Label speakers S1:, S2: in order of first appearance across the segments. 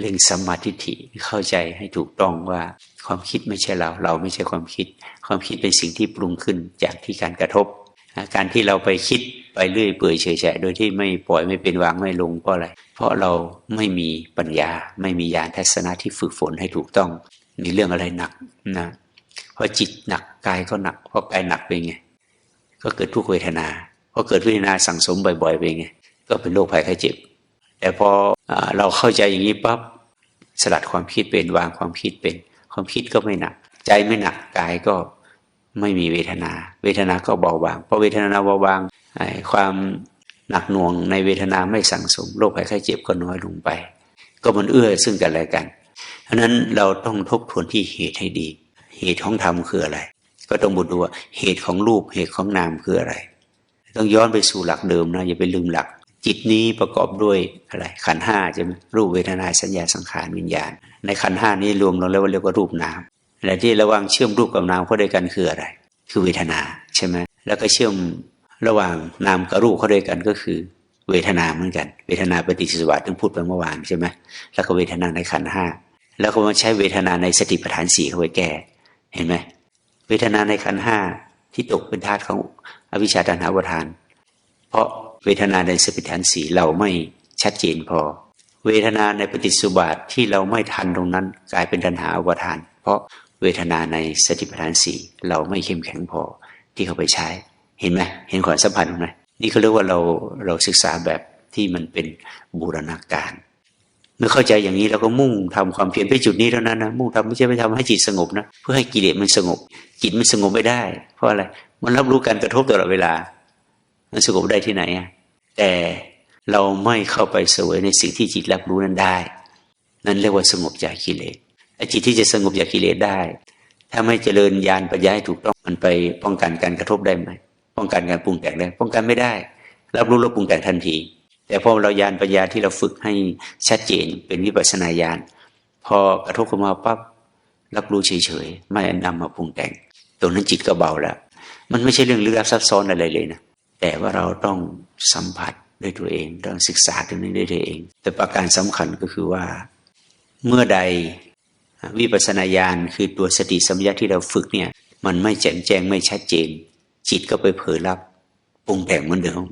S1: เรื่องสัมมาทิฏฐิเข้าใจให้ถูกต้องว่าความคิดไม่ใช่เรา เราไม่ใช่ความคิด ความคิดเป็นสิ่งที่ปรุงขึ้นจากที่การกระทบ การที่เราไปคิดไปเรื่อยเปื่อยเฉยๆโดยที่ไม่ปล่อยไม่เป็นวางไม่ลงเพราะอะไร เพราะเราไม่มีปัญญา ไม่มีญาณทัศนะที่ฝึกฝนให้ถูกต้องมีเรื่องอะไรหนักนะเพอจิตหนักกายก็หนักเพอกายหนักเป็นไงก็เกิดทุกเวทนาพอเกิดเวทนาสั่งสมบ่อยๆเป็นไงก็เป็นโรคภัยไข้เจ็บ แต่พอเราเข้าใจอย่างนี้ปั๊บสลัดความคิดเป็นวางความคิดเป็น ความคิดก็ไม่หนัก ใจไม่หนักกายก็ไม่มีเวทนา เวทนาก็เบาบางเพอเวทนาเบาบางความหนักหน่วงในเวทนาไม่สั่งสมโรคภัยไข้เจ็บก็น้อยลงไป ก็มันเอื้อซึ่งกันและกันเพราะนั้นเราต้องทบทวนที่เหตุให้ดี เหตุของธรรมคืออะไร ก็ต้องบุดูว่าเหตุของรูปเหตุของนามคืออะไร ต้องย้อนไปสู่หลักเดิมนะอย่าไปลืมหลัก จิตนี้ประกอบด้วยอะไรขันห้าใช่ไหมรูปเวทนาสัญญาสังขารวิญญาณ ในขันห้านี้รวมลงแล้วเรียกว่ารูปนามและที่ระหว่างเชื่อมรูปกับนามเข้าด้วยกันคืออะไร คือเวทนาใช่ไหมแล้วก็เชื่อมระหว่างนามกับรูปเข้าด้วยกันก็คือ เวทนาเหมือนกัน เวทนาปฏิสวัตที่พูดไปเมื่อวานใช่ไหมแล้วก็เวทนาในขันห้าแล้วก็มาใช้เวทนาในสติปัฏฐานสี่เข้าไปแก้เห็นไหมเวทนาในขันห้าที่ตกเป็นธาตุของอวิชชาตันหาวทาน เพราะ เวทนาในสติปัฏฐานสี่เราไม่ชัดเจนพอ เวทนาในปฏิสุบาทที่เราไม่ทันตรงนั้น กลายเป็นตัณหาอวทาน เพราะเวทนาในสติปัฏฐานสี่เราไม่เข้มแข็งพอที่เขาไปใช้ เห็นไหมเห็นความสัมพันธ์ไหมนี่เขาเรียกว่าเราเราศึกษาแบบที่มันเป็นบูรณาการ เมื่อเข้าใจอย่างนี้เราก็มุ่งทำความเพียรไปจุดนี้เท่านั้นนะมุ่งทำไม่ใช่ไปทำให้จิตสงบนะเพื่อให้กิเลสมันสงบ จิตมันสงบไม่ได้ เพราะอะไรมันรับรู้การกระทบตลอดเวลา มันสงบได้ที่ไหนอะแต่เราไม่เข้าไปเสวยในสิ่งที่จิตรับรู้นั้นได้ นั่นเรียกว่าสงบจากกิเลสไอ้จิตที่จะสงบจากกิเลสได้ ถ้าไม่เจริญญาณปัญญาให้ถูกต้องมันไปป้องกันการกระทบได้ไหมป้องกันการปรุงแต่งได้ป้องกันไม่ได้ รับรู้แล้วปรุงแต่งทันที แต่พอเรายานปัญญาที่เราฝึกให้ชัดเจนเป็นวิปัสนาญาณพอกระทบเข้ามาปั๊บรับรู้เฉยๆไม่นำมาปรุงแต่งตรงนั้นจิตก็เบาแล้วมันไม่ใช่เรื่องลึกลับซับซ้อนอะไรเลยนะ แต่ว่าเราต้องสัมผัสด้วยตัวเองต้องศึกษาตรงนี้ด้วยตัวเอง แต่ประการสำคัญก็คือว่า เมื่อใดวิปัสนาญาณคือตัวสติสัมยาที่เราฝึกเนี่ย มันไม่แจ่มแจ้งไม่ชัดเจน จิตก็ไปเผลอรับปรุงแต่งเหมือนเดิม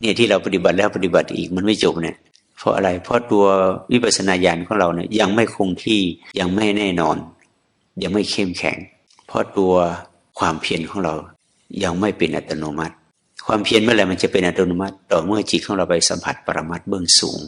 S1: เนี่ยที่เราปฏิบัติแล้วปฏิบัติอีกมันไม่จบเนี่ยเพราะอะไรเพราะตัววิปัสสนาญาณของเราเนี่ยยังไม่คงที่ยังไม่แน่นอน ยังไม่เข้มแข็ง เพราะตัวความเพียรของเรายังไม่เป็นอัตโนมัติ ความเพียรเมื่อไหร่มันจะเป็นอัตโนมัติ ต่อเมื่อจิตของเราไปสัมผัสปรมัตเบื้องสูง